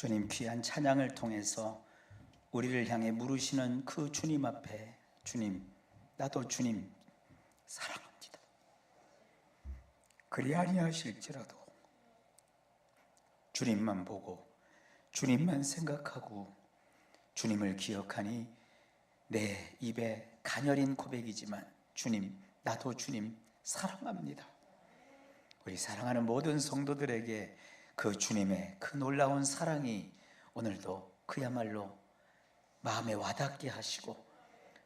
주님 귀한 찬양을 통해서 우리를 향해 물으시는 그 주님 앞에 주님 나도 주님 사랑합니다. 그리 아니하실지라도 주님만 보고 주님만 생각하고 주님을 기억하니 내 입에 가녀린 고백이지만 주님 나도 주님 사랑합니다. 우리 사랑하는 모든 성도들에게 그 주님의 그 놀라운 사랑이 오늘도 그야말로 마음에 와닿게 하시고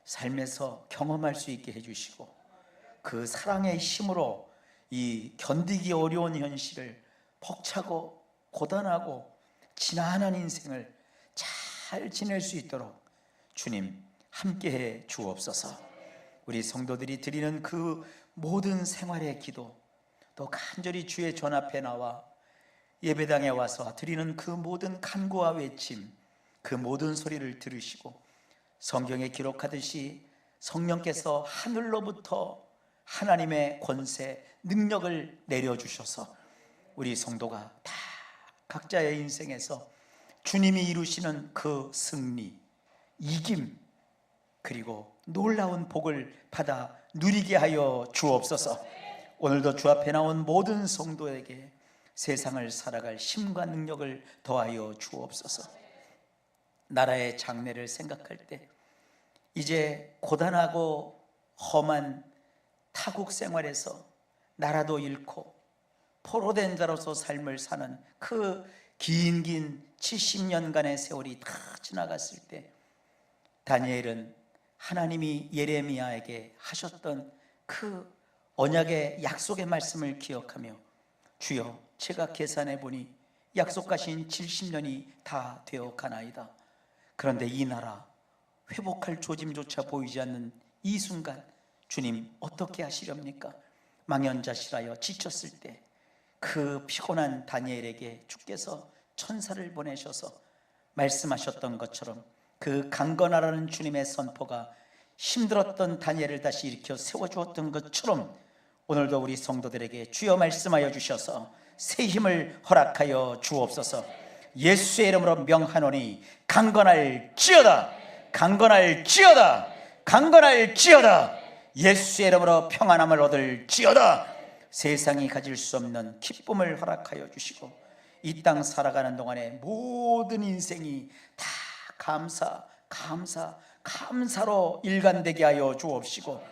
삶에서 경험할 수 있게 해주시고 그 사랑의 힘으로 이 견디기 어려운 현실을 벅차고 고단하고 지난한 인생을 잘 지낼 수 있도록 주님 함께해 주옵소서. 우리 성도들이 드리는 그 모든 생활의 기도 또 간절히 주의 전 앞에 나와 예배당에 와서 드리는 그 모든 간구와 외침 그 모든 소리를 들으시고 성경에 기록하듯이 성령께서 하늘로부터 하나님의 권세 능력을 내려주셔서 우리 성도가 다 각자의 인생에서 주님이 이루시는 그 승리, 이김, 그리고 놀라운 복을 받아 누리게 하여 주옵소서. 오늘도 주 앞에 나온 모든 성도에게 세상을 살아갈 힘과 능력을 더하여 주옵소서. 나라의 장래를 생각할 때 이제 고단하고 험한 타국 생활에서 나라도 잃고 포로된 자로서 삶을 사는 그 긴긴 70년간의 세월이 다 지나갔을 때 다니엘은 하나님이 예레미야에게 하셨던 그 언약의 약속의 말씀을 기억하며 주여 제가 계산해 보니 약속하신 70년이 다 되어 가나이다. 그런데 이 나라 회복할 조짐조차 보이지 않는 이 순간 주님 어떻게 하시렵니까? 망연자실하여 지쳤을 때 그 피곤한 다니엘에게 주께서 천사를 보내셔서 말씀하셨던 것처럼 그 강건하라는 주님의 선포가 힘들었던 다니엘을 다시 일으켜 세워주었던 것처럼 오늘도 우리 성도들에게 주여 말씀하여 주셔서 새 힘을 허락하여 주옵소서. 예수의 이름으로 명하노니 강건할 지어다 강건할 지어다 강건할 지어다. 예수의 이름으로 평안함을 얻을 지어다. 세상이 가질 수 없는 기쁨을 허락하여 주시고 이 땅 살아가는 동안에 모든 인생이 다 감사 감사 감사로 일관되게 하여 주옵시고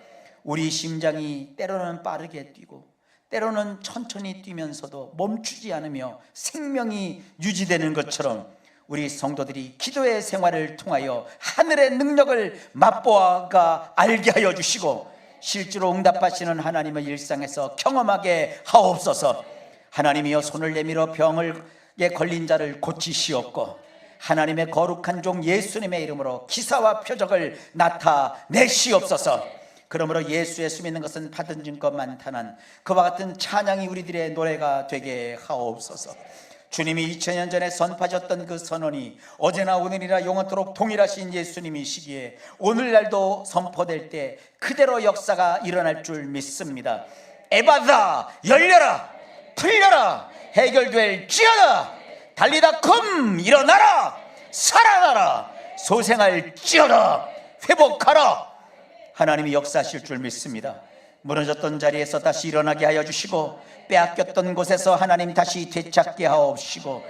우리 심장이 때로는 빠르게 뛰고 때로는 천천히 뛰면서도 멈추지 않으며 생명이 유지되는 것처럼 우리 성도들이 기도의 생활을 통하여 하늘의 능력을 맛보아가 알게 하여 주시고 실제로 응답하시는 하나님의 일상에서 경험하게 하옵소서 하나님이여 손을 내밀어 병을에 걸린 자를 고치시옵고 하나님의 거룩한 종 예수님의 이름으로 기사와 표적을 나타내시옵소서. 그러므로 예수의 수 믿는 것은 받은 증거 많다는 그와 같은 찬양이 우리들의 노래가 되게 하옵소서. 주님이 2000년 전에 선파하셨던 그 선언이 어제나 오늘이나 영원토록 동일하신 예수님이시기에 오늘날도 선포될 때 그대로 역사가 일어날 줄 믿습니다. 에바다 열려라 풀려라 해결될 지어다 달리다 금 일어나라 살아나라 소생할 지어다 회복하라 하나님이 역사하실 줄 믿습니다 무너졌던 자리에서 다시 일어나게 하여 주시고 빼앗겼던 곳에서 하나님 다시 되찾게 하옵시고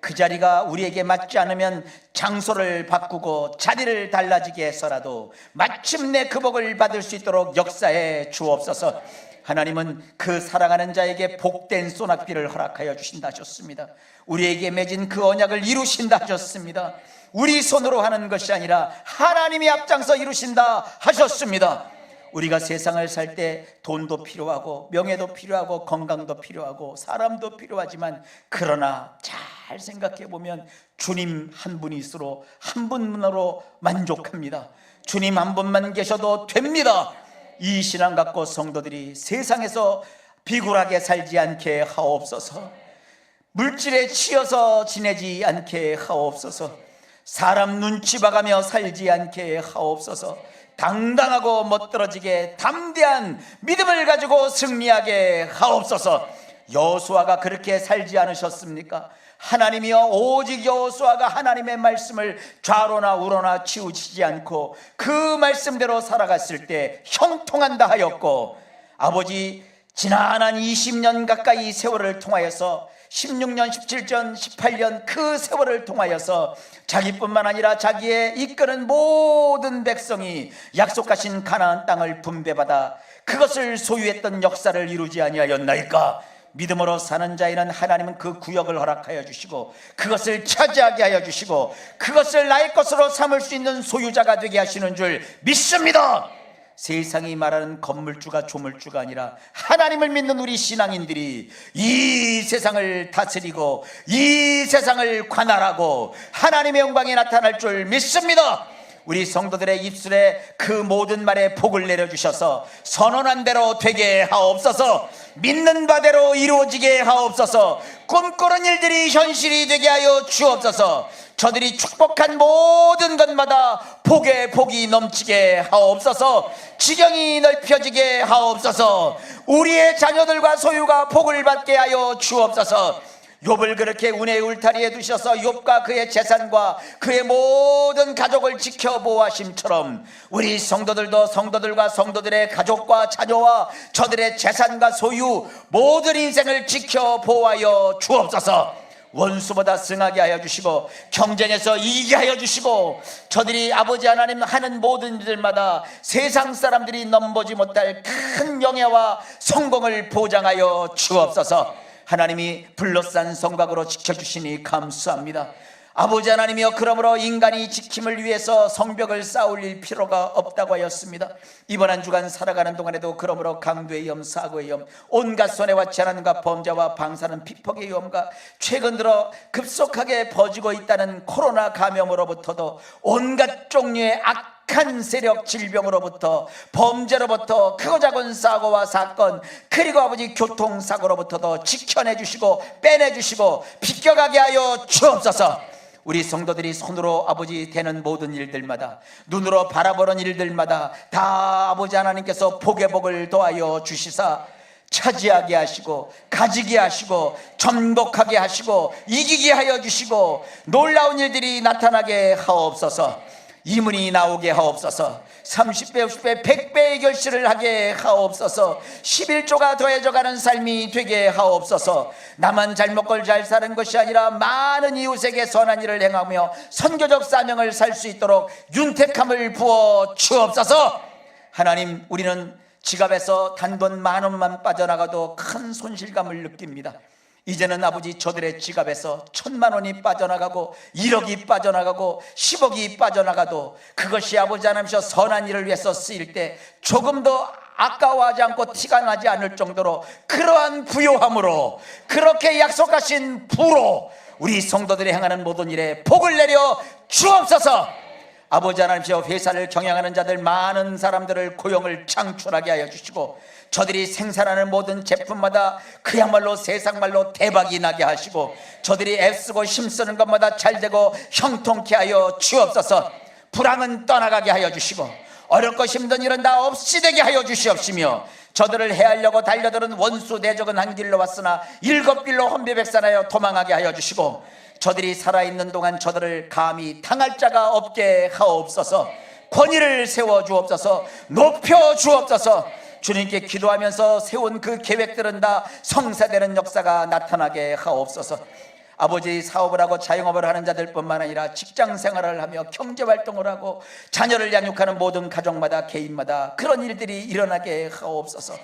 그 자리가 우리에게 맞지 않으면 장소를 바꾸고 자리를 달라지게 해서라도 마침내 그 복을 받을 수 있도록 역사해 주옵소서 하나님은 그 사랑하는 자에게 복된 소낙비를 허락하여 주신다 하셨습니다. 우리에게 맺은 그 언약을 이루신다 하셨습니다. 우리 손으로 하는 것이 아니라 하나님이 앞장서 이루신다 하셨습니다. 우리가 세상을 살 때 돈도 필요하고 명예도 필요하고 건강도 필요하고 사람도 필요하지만 그러나 잘 생각해 보면 주님 한 분이 있으로 한 분으로 만족합니다. 주님 한 분만 계셔도 됩니다. 이 신앙 갖고 성도들이 세상에서 비굴하게 살지 않게 하옵소서. 물질에 치여서 지내지 않게 하옵소서. 사람 눈치 봐가며 살지 않게 하옵소서. 당당하고 멋들어지게 담대한 믿음을 가지고 승리하게 하옵소서. 여수아가 그렇게 살지 않으셨습니까? 하나님이여 오직 여호수아가 하나님의 말씀을 좌로나 우로나 치우치지 않고 그 말씀대로 살아갔을 때 형통한다 하였고 아버지 지난 한 20년 가까이 세월을 통하여서 16년, 17년, 18년 그 세월을 통하여서 자기뿐만 아니라 자기의 이끄는 모든 백성이 약속하신 가나안 땅을 분배받아 그것을 소유했던 역사를 이루지 아니하였나이까? 믿음으로 사는 자에는 하나님은 그 구역을 허락하여 주시고 그것을 차지하게 하여 주시고 그것을 나의 것으로 삼을 수 있는 소유자가 되게 하시는 줄 믿습니다. 세상이 말하는 건물주가 조물주가 아니라 하나님을 믿는 우리 신앙인들이 이 세상을 다스리고 이 세상을 관할하고 하나님의 영광이 나타날 줄 믿습니다. 우리 성도들의 입술에 그 모든 말에 복을 내려주셔서 선언한 대로 되게 하옵소서. 믿는 바대로 이루어지게 하옵소서. 꿈꾸는 일들이 현실이 되게 하여 주옵소서. 저들이 축복한 모든 것마다 복에 복이 넘치게 하옵소서. 지경이 넓혀지게 하옵소서. 우리의 자녀들과 소유가 복을 받게 하여 주옵소서 욥을 그렇게 운의 울타리에 두셔서 욥과 그의 재산과 그의 모든 가족을 지켜 보호하심처럼 우리 성도들도 성도들과 성도들의 가족과 자녀와 저들의 재산과 소유 모든 인생을 지켜 보호하여 주옵소서. 원수보다 승하게 하여 주시고 경쟁에서 이기게 하여 주시고 저들이 아버지 하나님 하는 모든 일들마다 세상 사람들이 넘보지 못할 큰 영예와 성공을 보장하여 주옵소서. 하나님이 불러싼 성곽으로 지켜주시니 감사합니다. 아버지 하나님이여 그러므로 인간이 지킴을 위해서 성벽을 쌓을 필요가 없다고 하였습니다. 이번 한 주간 살아가는 동안에도 그러므로 강도의 염, 사고의 염, 온갖 손해와 재난과 범죄와 방사능 피폭의 염과 최근 들어 급속하게 퍼지고 있다는 코로나 감염으로부터도 온갖 종류의 악 악한 세력 질병으로부터 범죄로부터 크고 작은 사고와 사건 그리고 아버지 교통사고로부터도 지켜내 주시고 빼내 주시고 비껴가게 하여 주옵소서. 우리 성도들이 손으로 아버지 되는 모든 일들마다 눈으로 바라보는 일들마다 다 아버지 하나님께서 복의 복을 더하여 주시사 차지하게 하시고 가지게 하시고 전복하게 하시고 이기게 하여 주시고 놀라운 일들이 나타나게 하옵소서 이문이 나오게 하옵소서. 30배, 60배, 100배의 결실을 하게 하옵소서. 11조가 더해져 가는 삶이 되게 하옵소서. 나만 잘 먹고 잘 사는 것이 아니라 많은 이웃에게 선한 일을 행하며 선교적 사명을 살 수 있도록 윤택함을 부어 주옵소서. 하나님 우리는 지갑에서 단돈 만 원만 빠져나가도 큰 손실감을 느낍니다 이제는 아버지 저들의 지갑에서 천만 원이 빠져나가고 1억이 빠져나가고 10억이 빠져나가도 그것이 아버지 하나님께서 선한 일을 위해서 쓰일 때 조금 더 아까워하지 않고 티가 나지 않을 정도로 그러한 부요함으로 그렇게 약속하신 부로 우리 성도들이 행하는 모든 일에 복을 내려 주옵소서 아버지 하나님께서 회사를 경영하는 자들 많은 사람들을 고용을 창출하게 하여 주시고 저들이 생산하는 모든 제품마다 그야말로 세상말로 대박이 나게 하시고 저들이 애쓰고 힘쓰는 것마다 잘 되고 형통케 하여 주옵소서. 불황은 떠나가게 하여 주시고 어렵고 힘든 일은 다 없이 되게 하여 주시옵시며 저들을 해하려고 달려드는 원수 대적은 한 길로 왔으나 일곱 길로 혼비백산하여 도망하게 하여 주시고 저들이 살아있는 동안 저들을 감히 당할 자가 없게 하옵소서 권위를 세워 주옵소서 높여 주옵소서 주님께 기도하면서 세운 그 계획들은 다 성사되는 역사가 나타나게 하옵소서. 아버지 사업을 하고 자영업을 하는 자들뿐만 아니라 직장 생활을 하며 경제 활동을 하고 자녀를 양육하는 모든 가족마다 개인마다 그런 일들이 일어나게 하옵소서.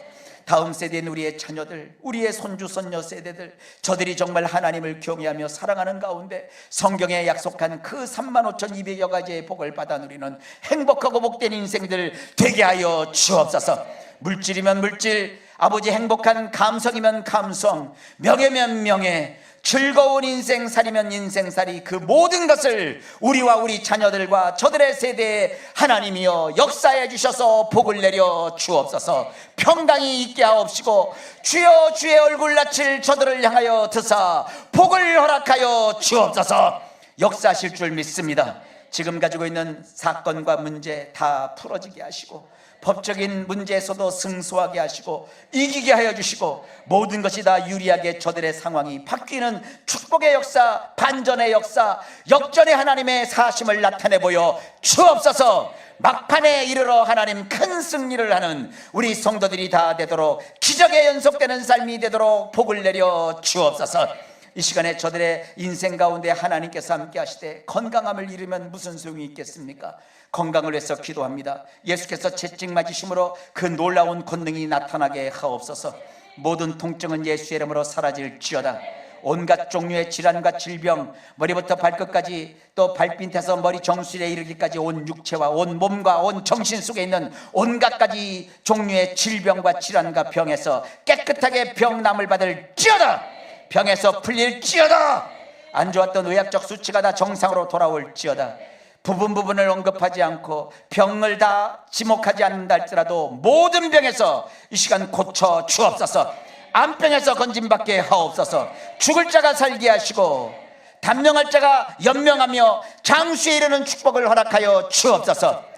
다음 세대인 우리의 자녀들, 우리의 손주 손녀 세대들, 저들이 정말 하나님을 경외하며 사랑하는 가운데 성경에 약속한 그 3만 5천2백여 가지의 복을 받아 누리는 행복하고 복된 인생들 되게 하여 주옵소서. 물질이면 물질, 아버지 행복한 감성이면 감성, 명예면 명예, 즐거운 인생살이면 인생살이 그 모든 것을 우리와 우리 자녀들과 저들의 세대에 하나님이여 역사해 주셔서 복을 내려 주옵소서. 평강이 있게 하옵시고 주여 주의 얼굴 낯을 저들을 향하여 드사 복을 허락하여 주옵소서. 역사하실 줄 믿습니다. 지금 가지고 있는 사건과 문제 다 풀어지게 하시고 법적인 문제에서도 승소하게 하시고 이기게 하여 주시고 모든 것이 다 유리하게 저들의 상황이 바뀌는 축복의 역사, 반전의 역사, 역전의 하나님의 사심을 나타내 보여 주옵소서. 막판에 이르러 하나님 큰 승리를 하는 우리 성도들이 다 되도록 기적의 연속되는 삶이 되도록 복을 내려 주옵소서. 이 시간에 저들의 인생 가운데 하나님께서 함께 하시되 건강함을 잃으면 무슨 소용이 있겠습니까? 건강을 위해서 기도합니다. 예수께서 채찍 맞으심으로 그 놀라운 권능이 나타나게 하옵소서. 모든 통증은 예수의 이름으로 사라질지어다. 온갖 종류의 질환과 질병, 머리부터 발끝까지 또 발밑에서 머리 정수리에 이르기까지 온 육체와 온 몸과 온 정신 속에 있는 온갖 가지 종류의 질병과 질환과 병에서 깨끗하게 병남을 받을 지어다. 병에서 풀릴지어다. 안 좋았던 의학적 수치가 다 정상으로 돌아올지어다. 부분 부분을 언급하지 않고 병을 다 지목하지 않는다 할지라도 모든 병에서 이 시간 고쳐 주옵소서. 암병에서 건짐받게 하옵소서. 죽을 자가 살게 하시고 단명할 자가 연명하며 장수에 이르는 축복을 허락하여 주옵소서.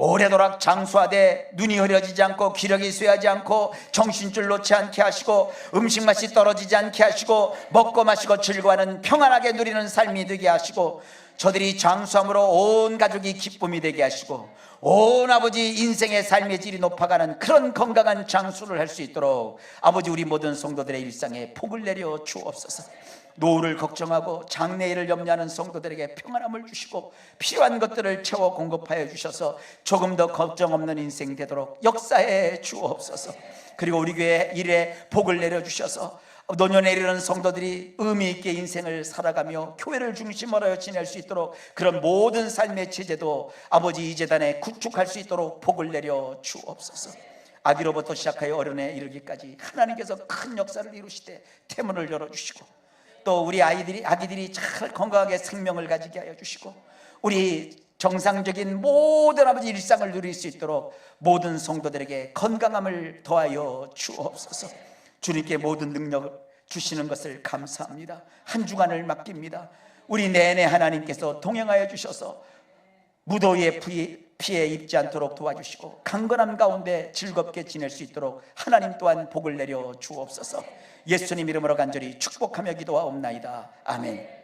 오래도록 장수하되 눈이 흐려지지 않고 기력이 쇠하지 않고 정신줄 놓지 않게 하시고 음식 맛이 떨어지지 않게 하시고 먹고 마시고 즐거워하는 평안하게 누리는 삶이 되게 하시고 저들이 장수함으로 온 가족이 기쁨이 되게 하시고 온 아버지 인생의 삶의 질이 높아가는 그런 건강한 장수를 할 수 있도록 아버지 우리 모든 성도들의 일상에 복을 내려 주옵소서. 노후를 걱정하고 장래일을 염려하는 성도들에게 평안함을 주시고 필요한 것들을 채워 공급하여 주셔서 조금 더 걱정 없는 인생 되도록 역사해 주옵소서. 그리고 우리 교회 일에 복을 내려 주셔서 노년에 이르는 성도들이 의미 있게 인생을 살아가며 교회를 중심으로 지낼 수 있도록 그런 모든 삶의 체제도 아버지 이 재단에 구축할 수 있도록 복을 내려 주옵소서. 아기로부터 시작하여 어른에 이르기까지 하나님께서 큰 역사를 이루시되 태문을 열어 주시고 또 우리 아이들이 아기들이 잘 건강하게 생명을 가지게 하여 주시고 우리 정상적인 모든 아버지 일상을 누릴 수 있도록 모든 성도들에게 건강함을 더하여 주옵소서. 주님께 모든 능력을 주시는 것을 감사합니다. 한 주간을 맡깁니다. 우리 내내 하나님께서 동행하여 주셔서 무더위에 피해, 입지 않도록 도와주시고 강건함 가운데 즐겁게 지낼 수 있도록 하나님 또한 복을 내려 주옵소서. 예수님 이름으로 간절히 축복하며 기도하옵나이다. 아멘.